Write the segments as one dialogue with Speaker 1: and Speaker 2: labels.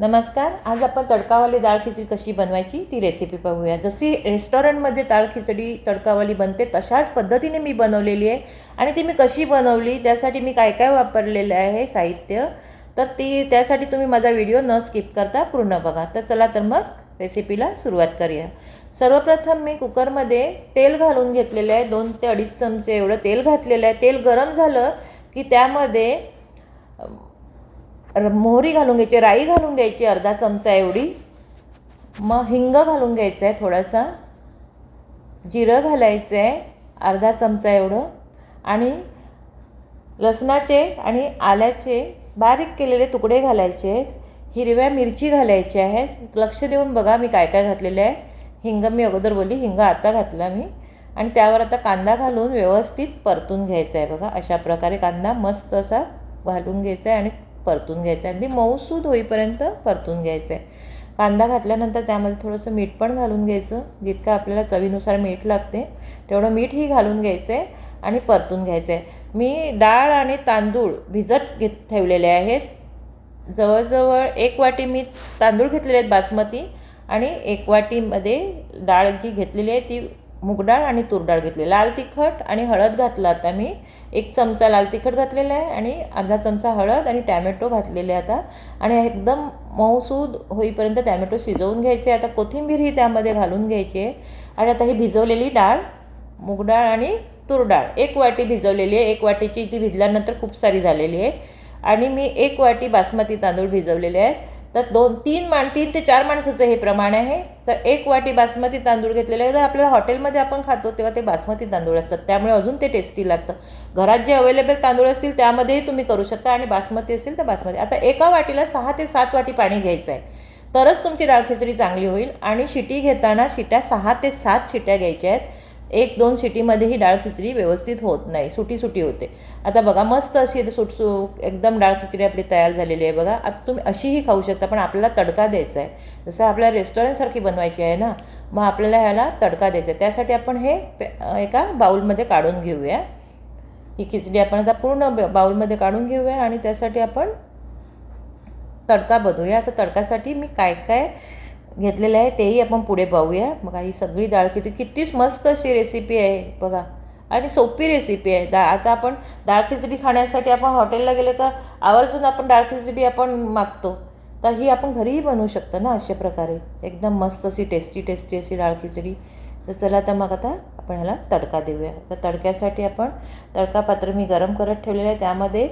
Speaker 1: नमस्कार आज आपण तडकावाली डाळ खिचडी कशी बनवायची ती रेसिपी पाहूया. जशी रेस्टॉरंटमध्ये डाळ खिचडी तडकावाली बनते तशाच पद्धतीने मी बनवलेली आहे आणि ती मी कशी बनवली त्यासाठी मी काय काय वापरलेलं आहे साहित्य तर ती त्यासाठी तुम्ही माझा व्हिडिओ न स्किप करता पूर्ण बघा. तर चला तर मग रेसिपीला सुरुवात करूया. सर्वप्रथम मी कुकरमध्ये तेल घालून घेतलेलं आहे. दोन ते अडीच चमचे एवढं तेल घातलेलं आहे. तेल गरम झालं की त्यामध्ये मोहरी घालून घ्यायची राई घालून घ्यायची अर्धा चमचा एवढी. मग हिंग घालून घ्यायचं आहे थोडासा. जिरं घालायचं आहे अर्धा चमचा एवढं. आणि लसणाचे आणि आल्याचे बारीक केलेले तुकडे घालायचे आहेत. हिरव्या मिरची घालायच्या आहेत. लक्ष देऊन बघा मी काय काय घातलेलं आहे. हिंग मी अगोदर बोलली हिंग आता घातला मी. आणि त्यावर आता कांदा घालून व्यवस्थित परतून घ्यायचा आहे बघा. अशा प्रकारे कांदा मस्त असा घालून घ्यायचा आहे आणि परतून घ्यायचं आहे. अगदी मऊसूद होईपर्यंत परतून घ्यायचं आहे. कांदा घातल्यानंतर त्यामध्ये थोडंसं मीठ पण घालून घ्यायचं. जितकं आपल्याला चवीनुसार मीठ लागते तेवढं मीठही घालून घ्यायचं आहे आणि परतून घ्यायचं आहे. मी डाळ आणि तांदूळ भिजत घेत ठेवलेले आहेत. जवळजवळ एक वाटी मी तांदूळ घेतलेले आहेत बासमती आणि एक वाटीमध्ये डाळ जी घेतलेली आहे ती डाळ आणि तूर डाळ घेतली. लाल तिखट आणि हळद घातलं. आता मी एक चमचा लाल तिखट घातलेला आहे आणि अर्धा चमचा हळद आणि टॅमॅटो घातलेले आता. आणि एकदम मऊसूद होईपर्यंत टॅमॅटो शिजवून घ्यायचे. आता कोथिंबीर ही त्यामध्ये घालून घ्यायची आहे. आणि आता ही भिजवलेली डाळ मूग डाळ आणि तूर डाळ. एक वाटी भिजवलेली आहे. एक वाटीची ती भिजल्यानंतर खूप सारी झालेली आहे. आणि मी एक वाटी बासमती तांदूळ भिजवलेले आहेत. तर दोन तीन मान तीन ते चार माणसाचं हे प्रमाण आहे. तर एक वाटी बासमती तांदूळ घेतलेले आहे. जर आपल्याला हॉटेलमध्ये आपण खातो तेव्हा ते बासमती तांदूळ असतात. त्यामुळे अजून ते टेस्टी लागतं. घरात जे अवेलेबल तांदूळ असतील त्यामध्येही तुम्ही करू शकता. आणि बासमती असेल तर बासमती. आता एका वाटीला सहा ते सात वाटी पाणी घ्यायचं आहे. तरच तुमची डाळ खिचडी चांगली होईल. आणि शिटी घेताना शिट्या सहा ते सात शिट्या घ्यायच्या आहेत. एक दोन सिटीमध्येही डाळ खिचडी व्यवस्थित होत नाही सुटी सुटी होते. आता बघा मस्त अशी सुटसू एकदम डाळ खिचडी आपली तयार झालेली आहे बघा. आता तुम्ही अशीही खाऊ शकता पण आपल्याला तडका द्यायचा आहे. जसं आपल्या रेस्टॉरंटसारखी बनवायची आहे ना मग आपल्याला ह्याला तडका द्यायचा आहे. त्यासाठी आपण हे एका बाऊलमध्ये काढून घेऊया. ही खिचडी आपण आता पूर्ण ब- बाऊलमध्ये काढून घेऊया आणि त्यासाठी आपण तडका बनवूया आता तडकासाठी मी काय काय घेतलेलं आहे तेही आपण पुढे पाहूया. बघा ही सगळी डाळ खिचडी कितीच मस्त अशी रेसिपी आहे. बघा आणि सोपी रेसिपी आहे. दा आता आपण डाळ खिचडी खाण्यासाठी आपण हॉटेलला गेले का आवर्जून आपण डाळ खिचडी आपण मागतो. तर ही आपण घरीही बनवू शकतो ना अशा प्रकारे. एकदम मस्त अशी टेस्टी टेस्टी अशी डाळ खिचडी. तर चला तर मग आता आपण ह्याला तडका देऊया. तर तडक्यासाठी आपण तडका पात्र मी गरम करत ठेवलेलं आहे. त्यामध्ये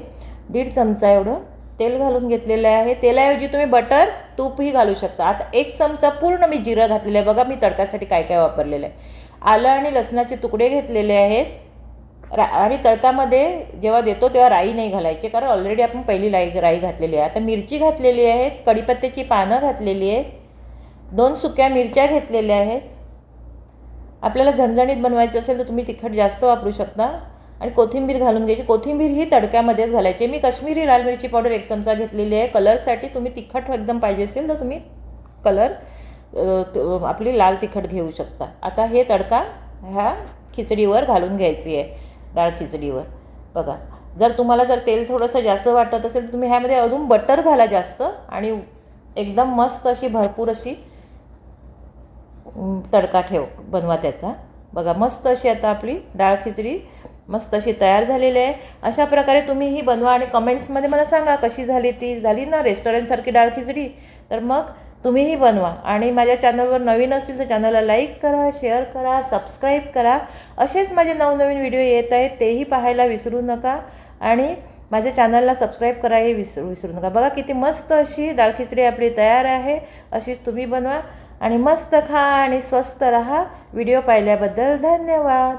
Speaker 1: दीड चमचा एवढं तेल घालून घेतलेलं आहे. तेलाऐवजी तुम्ही बटर तूपही घालू शकता. आता एक चमचा पूर्ण मी जिरं घातलेलं आहे. बघा मी तडकासाठी काय काय वापरलेलं आहे. आलं आणि लसणाचे तुकडे घेतलेले आहेत. रा आणि तडकामध्ये जेव्हा देतो तेव्हा राई नाही घालायची कारण ऑलरेडी आपण पहिली राई राई घातलेली आहे. आता मिरची घातलेली आहे. कढीपत्त्याची पानं घातलेली आहेत. दोन सुक्या मिरच्या घेतलेल्या आहेत. आपल्याला झणझणीत बनवायचं असेल तर तुम्ही तिखट जास्त वापरू शकता. आणि कोथिंबीर घालून घ्यायची. कोथिंबीर ही तडक्यामध्येच घालायची. मी काश्मीरी लाल मिरची पावडर एक चमचा घेतलेली आहे. कलरसाठी तुम्ही तिखट एकदम पाहिजे असेल तर तुम्ही कलर आपली लाल तिखट घेऊ शकता. आता हे तडका ह्या खिचडीवर घालून घ्यायची आहे डाळ खिचडीवर. बघा जर तुम्हाला जर तेल थोडंसं जास्त वाटत असेल तर तुम्ही ह्यामध्ये अजून बटर घाला जास्त आणि एकदम मस्त अशी भरपूर अशी तडका ठेव बनवा त्याचा. बघा मस्त अशी आता आपली डाळ खिचडी मस्त अशी तयार झालेली आहे. अशा प्रकारे तुम्ही ही बनवा आणि कमेंट्समध्ये मला सांगा कशी झाली ती. झाली ना रेस्टॉरंटसारखी डाळ खिचडी? तर मग तुम्हीही बनवा. आणि माझ्या चॅनलवर नवीन असतील तर चॅनलला लाईक करा शेअर करा सबस्क्राईब करा. असेच माझे नवनवीन व्हिडिओ येत आहेत तेही पाहायला विसरू नका. आणि माझ्या चॅनलला सबस्क्राईब कराही विसरू विसरू नका. बघा किती मस्त अशी डाळ खिचडी आपली तयार आहे. अशीच तुम्ही बनवा. आणि मस्त खा आणि स्वस्त रहा. व्हिडिओ पाहिल्याबद्दल धन्यवाद.